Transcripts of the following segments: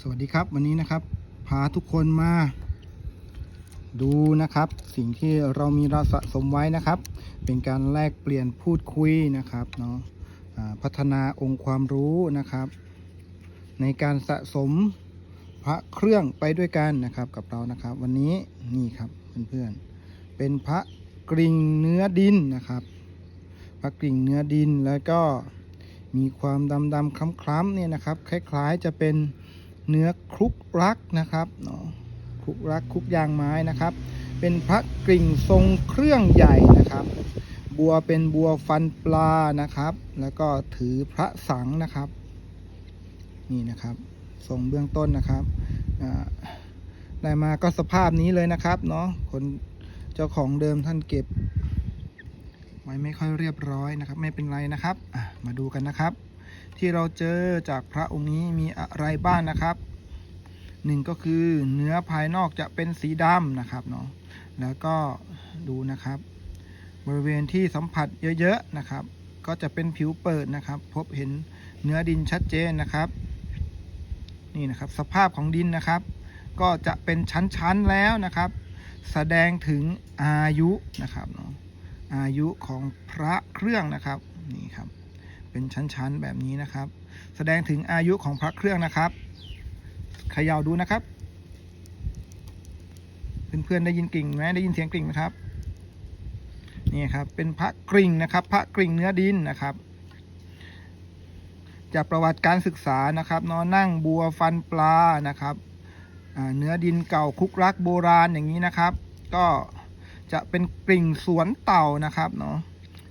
สวัสดีครับวันนี้นะครับ พาทุกคนมา ดูนะครับ สิ่งที่เรามีเราสะสมไว้นะครับ เป็นการแลกเปลี่ยนพูดคุยนะครับเนาะพัฒนาองค์ความรู้นะครับ ในการสะสมพระเครื่องไปด้วยกันนะครับกับเรานะครับ วันนี้นี่ครับเพื่อนๆเป็นพระกริ่งเนื้อดินนะครับ พระกริ่งเนื้อดินแล้วก็มีความดำดำๆคล้ำๆเนี่ยนะครับ คล้ายๆจะเป็น เนื้อคลุกรักนะครับเนาะคลุกรักคลุกยางไม้นะครับ เป็นพระกริ่งทรงเครื่องใหญ่นะครับ บัวเป็นบัวฟันปลานะครับ แล้วก็ถือพระสังนะครับ นี่นะครับทรงเบื้องต้นนะครับได้มาก็สภาพนี้เลยนะครับเนาะคนเจ้าของเดิมท่านเก็บ ไว้ไม่ค่อยเรียบร้อยนะครับ ไม่เป็นไรนะครับมาดูกันนะครับ ที่เราเจอจากพระองค์นี้มีอะไรบ้างนะครับหนึ่งก็คือเนื้อภายนอกจะเป็นสีดำนะครับเนาะแล้วก็ดูนะครับ บริเวณที่สัมผัสเยอะๆนะครับ ก็จะเป็นผิวเปิดนะครับ พบเห็นเนื้อดินชัดเจนนะครับ นี่นะครับสภาพของดินนะครับ ก็จะเป็นชั้นๆแล้วนะครับ แสดงถึงอายุนะครับเนาะอายุของพระเครื่องนะครับนี่ครับ เป็นชั้นๆแบบนี้นะครับ แสดงถึงอายุของพระเครื่องนะครับเขย่าดูนะครับ เพื่อนๆได้ยินกลิ่งไหมได้ยินเสียงกลิ่งไหมครับนี่ครับเป็นพระกริ่งนะครับ พระกริ่งเนื้อดินนะครับจากประวัติการศึกษานะครับนอนนั่งบัวฟันปลานะครับเนื้อดินเก่าคุกรักโบราณอย่างนี้นะครับ ก็จะเป็นกริ่งสวนเต่านะครับเนาะ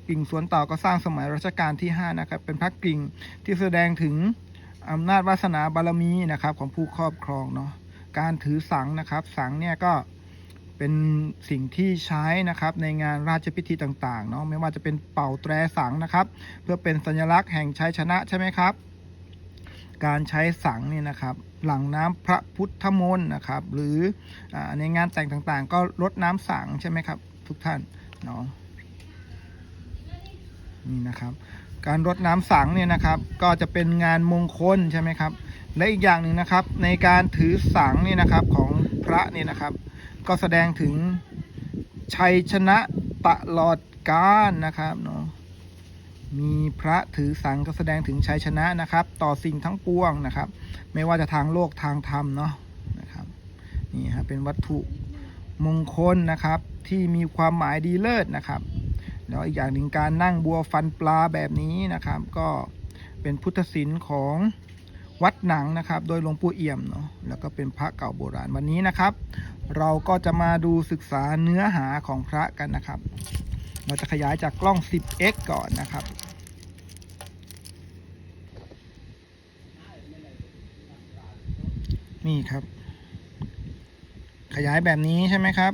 กิ่งสวนเต่าก็สร้างสมัยรัชกาลที่ 5 นะครับ เป็นพระกิ่งที่แสดงถึงอำนาจวาสนาบารมีนะครับของผู้ครอบครองเนาะการถือสังนะครับ สังเนี่ยก็เป็นสิ่งที่ใช้นะครับในงานราชพิธีต่างๆเนาะไม่ว่าจะเป็นเป่าแตรสังนะครับ เพื่อเป็นสัญลักษณ์แห่งชัยชนะใช่ไหมครับ การใช้สังนี่นะครับ หลังน้ำพระพุทธมนต์นะครับ หรืออในงานแต่งต่างๆ ก็รดน้ำสังใช่ไหมครับ ทุกท่านเนาะ นี่นะครับ การรดน้ำสังเนี่ยนะครับ ก็จะเป็นงานมงคลใช่ไหมครับ และอีกอย่างหนึ่งนะครับ ในการถือสังเนี่ยนะครับของพระเนี่ยนะครับ ก็แสดงถึงชัยชนะตลอดกาลนะครับเนาะมีพระถือสังก็แสดงถึงชัยชนะนะครับ ต่อสิ่งทั้งปวงนะครับ ไม่ว่าจะทางโลกทางธรรมเนาะนะครับนี่ครับเป็นวัตถุมงคลนะครับที่มีความหมายดีเลิศนะครับ แล้วอีกอย่างหนึ่งการนั่งบัวฟันปลาแบบนี้นะครับ ก็เป็นพุทธศิลป์ของวัดหนังนะครับ โดยหลวงปู่เอี่ยมเนาะแล้วก็เป็นพระเก่าโบราณวันนี้นะครับ เราก็จะมาดูศึกษาเนื้อหาของพระกันนะครับ เราจะขยายจากกล้อง 10x ก่อนนะครับนี่ครับ ขยายแบบนี้ใช่ไหมครับ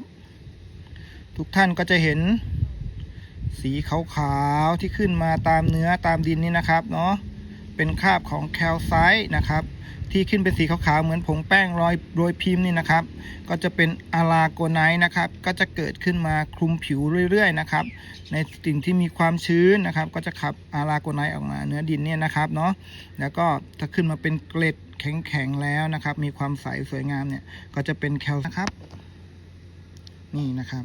ทุกท่านก็จะเห็น สีขาวๆที่ขึ้นมาตามเนื้อตามดินนี่นะครับเนาะเป็นคราบของแคลไซต์นะครับ ที่ขึ้นเป็นสีขาวๆเหมือนผงแป้งรอยโรยพิมพ์นี่นะครับ ก็จะเป็นอะลาโกไนท์นะครับ ก็จะเกิดขึ้นมาคลุมผิวเรื่อยๆนะครับ ในสิ่งที่มีความชื้นนะครับ ก็จะขับอะลาโกไนท์ออกมาเนื้อดินเนี่ยนะครับเนาะแล้วก็ถ้าขึ้นมาเป็นเกล็ดแข็งๆแล้วนะครับ มีความใสสวยงามเนี่ยก็จะเป็นแคลนะครับ นี่นะครับ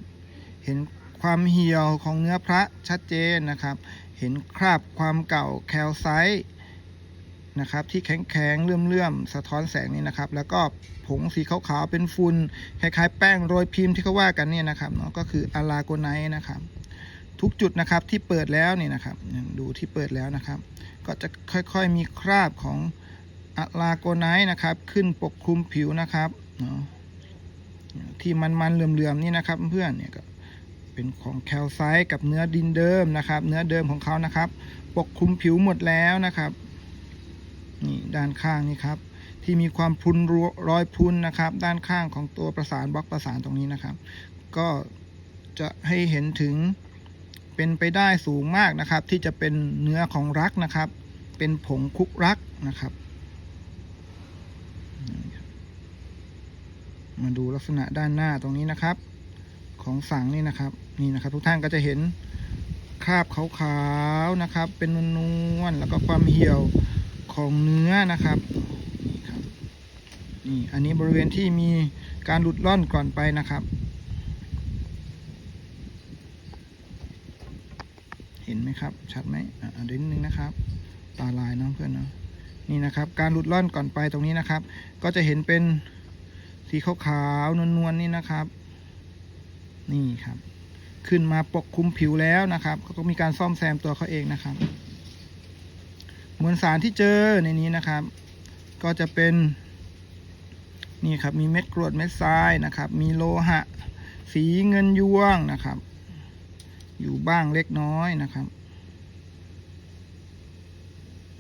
เห็น ความเหี่ยวของเนื้อพระชัดเจนนะครับ เห็นคราบความเก่าแคลไซต์นะครับที่แข็งๆเลื่อมๆสะท้อนแสงนี่นะครับ แล้วก็ผงสีขาวๆเป็นฝุ่นคล้ายๆ แป้งโรยพิมพ์ที่เขาว่ากันเนี่ยนะครับเนาะก็คืออะลาโกไนท์นะครับ ทุกจุดนะครับที่เปิดแล้วนี่นะครับดูที่เปิดแล้วนะครับ ก็จะค่อยๆมีคราบของอะลาโกไนท์นะครับ ขึ้นปกคลุมผิวนะครับเนาะที่มันๆเหลื่อมๆนี่นะครับเพื่อนเนี่ยก็ เป็นของแคลไซต์กับเนื้อดินเดิมนะครับ เนื้อเดิมของเขานะครับ ปกคลุมผิวหมดแล้วนะครับนี่ด้านข้างนี่ครับ ที่มีความพุนรอยพุนนะครับ ด้านข้างของตัวประสานบล็อกประสานตรงนี้นะครับ ก็จะให้เห็นถึงเป็นไปได้สูงมากนะครับ ที่จะเป็นเนื้อของรักนะครับ เป็นผงคุกรักนะครับ มาดูลักษณะด้านหน้าตรงนี้นะครับ ของสังนี่นะครับ นี่นะครับ ทุกท่านก็จะเห็นคราบขาวๆนะครับ เป็นนวลๆแล้วก็ความเหี่ยวของเนื้อนะครับนี่ครับนี่อันนี้บริเวณที่มีการหลุดล่อนก่อนไปนะครับ เห็นไหมครับ ชัดไหมอะเดี๋ยวนิดนึงนะครับ ตาลายน้องเพื่อนเนาะนี่นะครับ การหลุดล่อนก่อนไปตรงนี้นะครับ ก็จะเห็นเป็นสีขาวๆนวลๆนี่นะครับ นี่ครับ ขึ้นมาปกคลุมผิวแล้วนะครับเขาก็มีการซ่อมแซมตัวเขาเองนะครับมวลสารที่เจอในนี้นะครับ ก็จะเป็นนี่ครับมีเม็ดกรวดเม็ดทรายนะครับ มีโลหะ สีเงินยวงนะครับ อยู่บ้างเล็กน้อยนะครับ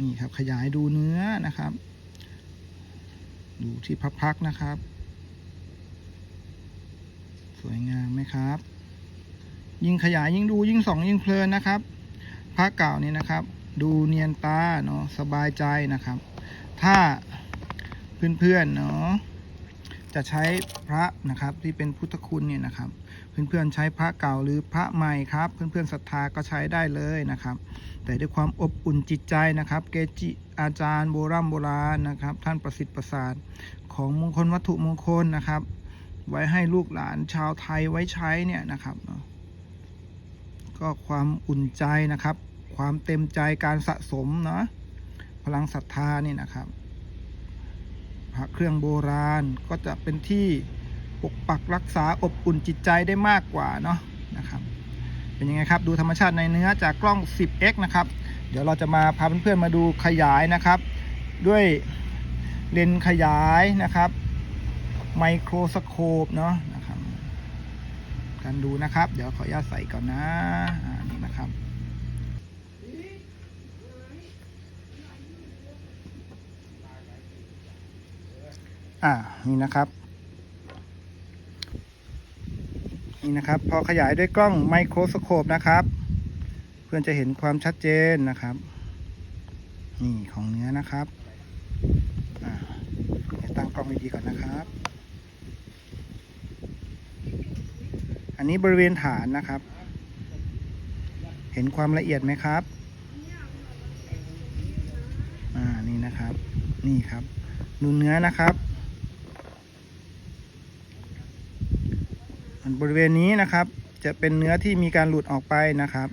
นี่ครับขยายดูเนื้อนะครับ ดูที่พักๆนะครับ สวยงามไหมครับ ยิ่งขยายยิ่งดูยิ่งส่องยิ่งเพลินนะครับพระเก่านี่นะครับ ดูเนียนตาเนาะสบายใจนะครับ ถ้าเพื่อนๆเนาะจะใช้พระนะครับที่เป็นพุทธคุณเนี่ยนะครับ เพื่อนๆใช้พระเก่าหรือพระใหม่ครับ เพื่อนๆศรัทธาก็ใช้ได้เลยนะครับ แต่ด้วยความอบอุ่นจิตใจนะครับ เกจิอาจารย์โบราณโบราณนะครับ ท่านประสิทธิ์ประสาทของมงคลวัตถุมงคลนะครับ ไว้ให้ลูกหลานชาวไทยไว้ใช้เนี่ยนะครับเนาะ ก็ความอุ่นใจนะครับ ความเต็มใจการสะสมเนาะพลังศรัทธานี่นะครับพระเครื่องโบราณก็จะเป็นที่ปกปักรักษาอบอุ่นจิตใจได้มากกว่าเนาะนะครับ เป็นยังไงครับดูธรรมชาติในเนื้อจากกล้อง 10x นะครับ เดี๋ยวเราจะมาพาเพื่อนๆมาดูขยายนะครับ ด้วยเลนส์ขยายนะครับ ไมโครสโคปเนาะ การดูนะครับ เดี๋ยวขออนุญาตใส่ก่อนนะอ่านี่นะครับ อ่านี่นะครับ นี่นะครับ พอขยายด้วยกล้องไมโครสโคปนะครับ เพื่อนจะเห็นความชัดเจนนะครับ นี่ของเนื้อนะครับอ่าตั้งกล้องดีๆก่อนนะครับ นนี้บริเวณฐานนะครับ เห็นความละเอียดไหมครับ อ่า นี่นะครับ นี่ครับ ดูเนื้อนะครับบริเวณนี้นะครับ จะเป็นเนื้อที่มีการหลุดออกไปนะครับ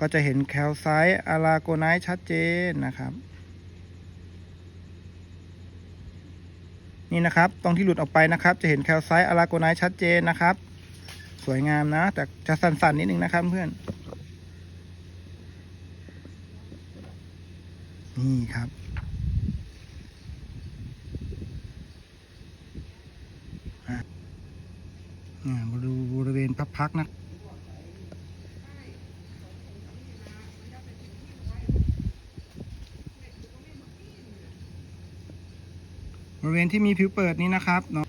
ก็จะเห็นแคลไซต์อะลาโกไนชัดเจนนะครับ นี่นะครับ ตรงที่หลุดออกไปนะครับ จะเห็นแคลไซต์อะลาโกไนชัดเจนนะครับ สวยงามนะ แต่จะสั่นๆนิดนึงนะครับเพื่อน นี่ครับ อะอ่ามาดูบริเวณพักๆนะบริเวณที่มีผิวเปิดนี้นะครับเนาะ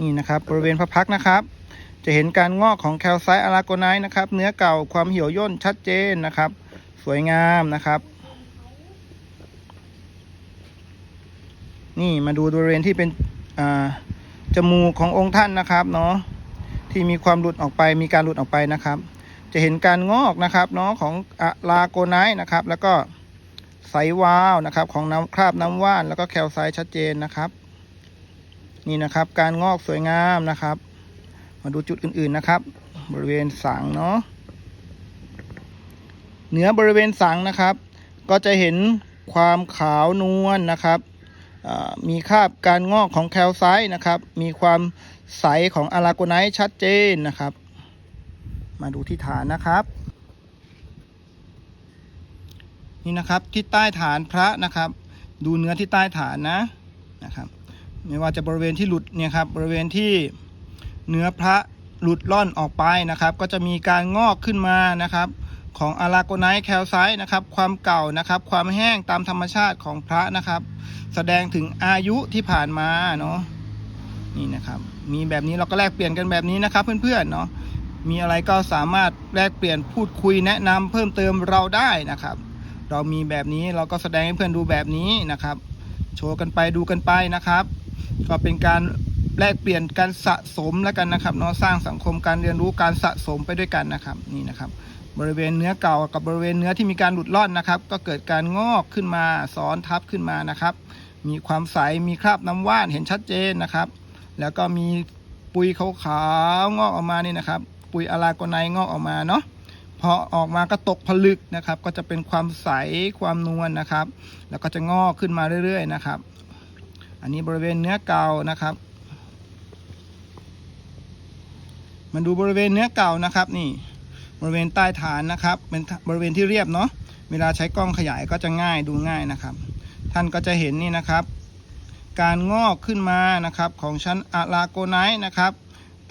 นี่นะครับบริเวณพระพักนะครับ จะเห็นการงอกของแคลไซต์อะลาโกไนท์นะครับ เนื้อเก่าความเหี่ยวย่นชัดเจนนะครับ สวยงามนะครับ นี่มาดูบริเวณที่เป็นจมูกขององค์ท่านนะครับเนาะที่มีความหลุดออกไปมีการหลุดออกไปนะครับ จะเห็นการงอกนะครับเนาะของอะลาโกไนท์นะครับ แล้วก็ไซวาวนะครับ ของน้ำคราบน้ำว่าน แล้วก็แคลไซต์ชัดเจนนะครับ นี่นะครับการงอกสวยงามนะครับ มาดูจุดอื่นๆนะครับ บริเวณสังเนาะเหนือบริเวณสังนะครับ ก็จะเห็นความขาวนวลนะครับมีคาบการงอกของแคลไซต์นะครับ มีความใสของอะลาโกไนท์ชัดเจนนะครับ มาดูที่ฐานนะครับ นี่นะครับที่ใต้ฐานพระนะครับ ดูเนื้อที่ใต้ฐานนะนะครับ ไม่ว่าจะบริเวณที่หลุดเนี่ยครับบริเวณที่เนื้อพระหลุดล่อนออกไปนะครับ ก็จะมีการงอกขึ้นมานะครับของอะลาโกไนท์แคลไซต์นะครับ ความเก่านะครับ ความแห้งตามธรรมชาติของพระนะครับ แสดงถึงอายุที่ผ่านมาเนาะนี่นะครับ มีแบบนี้เราก็แลกเปลี่ยนกันแบบนี้นะครับ เพื่อนๆเนาะมีอะไรก็สามารถแลกเปลี่ยนพูดคุยแนะนำเพิ่มเติมเราได้นะครับ เรามีแบบนี้เราก็แสดงให้เพื่อนดูแบบนี้นะครับ โชว์กันไปดูกันไปนะครับ ก็เป็นการแลกเปลี่ยนการสะสมแล้วกันนะครับเนาะสร้างสังคมการเรียนรู้การสะสมไปด้วยกันนะครับนี่นะครับ บริเวณเนื้อเก่ากับบริเวณเนื้อที่มีการหลุดล่อนนะครับ ก็เกิดการงอกขึ้นมาซ้อนทับขึ้นมานะครับ มีความใสมีคราบน้ำว่านเห็นชัดเจนนะครับ แล้วก็มีปุยขาวๆงอกออกมานี่นะครับ ปุยอะลาโกไนงอกออกมาเนาะพอออกมาก็ตกผลึกนะครับ ก็จะเป็นความใสความนวลนะครับ แล้วก็จะงอกขึ้นมาเรื่อยๆนะครับ อันนี้บริเวณเนื้อเก่านะครับมาดูบริเวณเนื้อเก่านะครับนี่ บริเวณใต้ฐานนะครับ เป็นบริเวณที่เรียบเนาะ เวลาใช้กล้องขยายก็จะง่ายดูง่ายนะครับ ท่านก็จะเห็นนี่นะครับ การงอกขึ้นมานะครับของชั้นอะลาโกไนท์นะครับ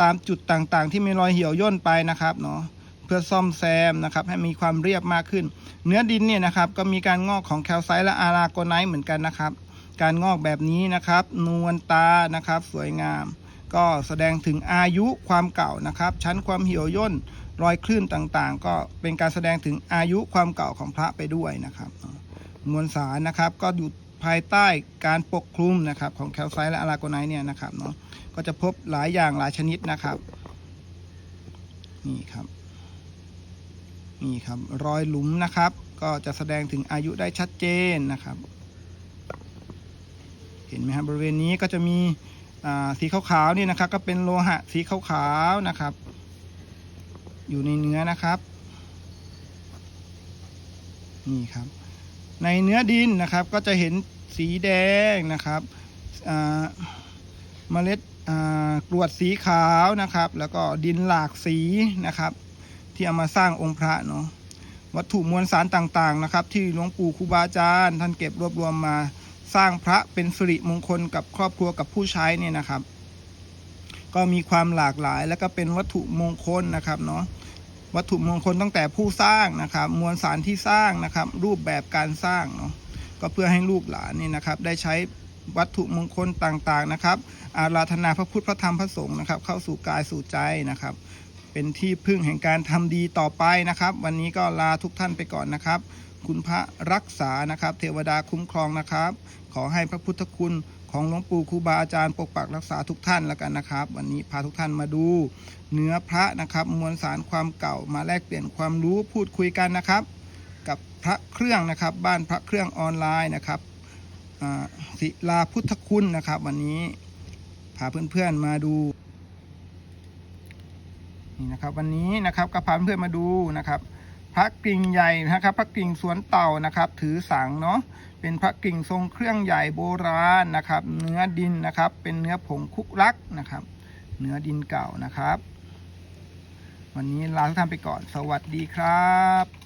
ตามจุดต่างๆ ที่มีรอยเหี่ยวย่นไปนะครับเนาะเพื่อซ่อมแซมนะครับให้มีความเรียบมากขึ้น เนื้อดินเนี่ยนะครับก็มีการงอกของแคลไซต์และอะลาโกไนท์เหมือนกันนะครับ การงอกแบบนี้นะครับ นวลตานะครับ สวยงาม ก็แสดงถึงอายุความเก่านะครับ ชั้นความเหี่ยวย่นรอยคลื่นต่างๆ ก็เป็นการแสดงถึงอายุความเก่าของพระไปด้วยนะครับ มวลสารนะครับก็อยู่ภายใต้การปกคลุมนะครับ ของแคลไซต์และอะลาโกไนท์เนี่ยนะครับเนาะก็จะพบหลายอย่างหลายชนิดนะครับนี่ครับนี่ครับรอยหลุมนะครับ ก็จะแสดงถึงอายุได้ชัดเจนนะครับ เห็นไหมครับบริเวณนี้ก็จะมีสีขาวๆนี่นะครับ ก็เป็นโลหะสีขาวๆนะครับ อยู่ในเนื้อนะครับนี่ครับ ในเนื้อดินนะครับก็จะเห็นสีแดงนะครับเมล็ดกรวดสีขาวนะครับ แล้วก็ดินหลากสีนะครับ ที่เอามาสร้างองค์พระเนาะวัตถุมวลสารต่างๆนะครับ ที่หลวงปู่ครูบาอาจารย์ท่านเก็บรวบรวมมา สร้างพระเป็นสิริมงคลกับครอบครัวกับผู้ใช้เนี่ยนะครับ ก็มีความหลากหลายแล้วก็เป็นวัตถุมงคลนะครับเนาะวัตถุมงคลตั้งแต่ผู้สร้างนะครับ มวลสารที่สร้างนะครับ รูปแบบการสร้างเนาะก็เพื่อให้ลูกหลานเนี่ยนะครับ ได้ใช้วัตถุมงคลต่างๆนะครับ อาราธนาพระพุทธพระธรรมพระสงฆ์นะครับ เข้าสู่กายสู่ใจนะครับ เป็นที่พึ่งแห่งการทำดีต่อไปนะครับ วันนี้ก็ลาทุกท่านไปก่อนนะครับ คุณพระรักษานะครับ เทวดาคุ้มครองนะครับ ขอให้พระพุทธคุณของหลวงปู่ครูบาอาจารย์ปกปักรักษาทุกท่านแล้วกันนะครับ วันนี้พาทุกท่านมาดู เนื้อพระนะครับมวลสารความเก่ามาแลกเปลี่ยนความรู้พูดคุยกันนะครับ กับพระเครื่องนะครับ บ้านพระเครื่องออนไลน์นะครับศิลาพุทธคุณนะครับ วันนี้พาเพื่อนๆมาดูนี่นะครับวันนี้นะครับก็พาเพื่อนๆมาดูนะครับ พระกิ่งใหญ่นะครับ พระกิ่งสวนเต่านะครับ ถือสังเนาะเป็นพระกิ่งทรงเครื่องใหญ่โบราณนะครับ เนื้อดินนะครับ เป็นเนื้อผงคุกรักนะครับ เนื้อดินเก่านะครับ วันนี้ลาทุกท่านไปก่อน สวัสดีครับ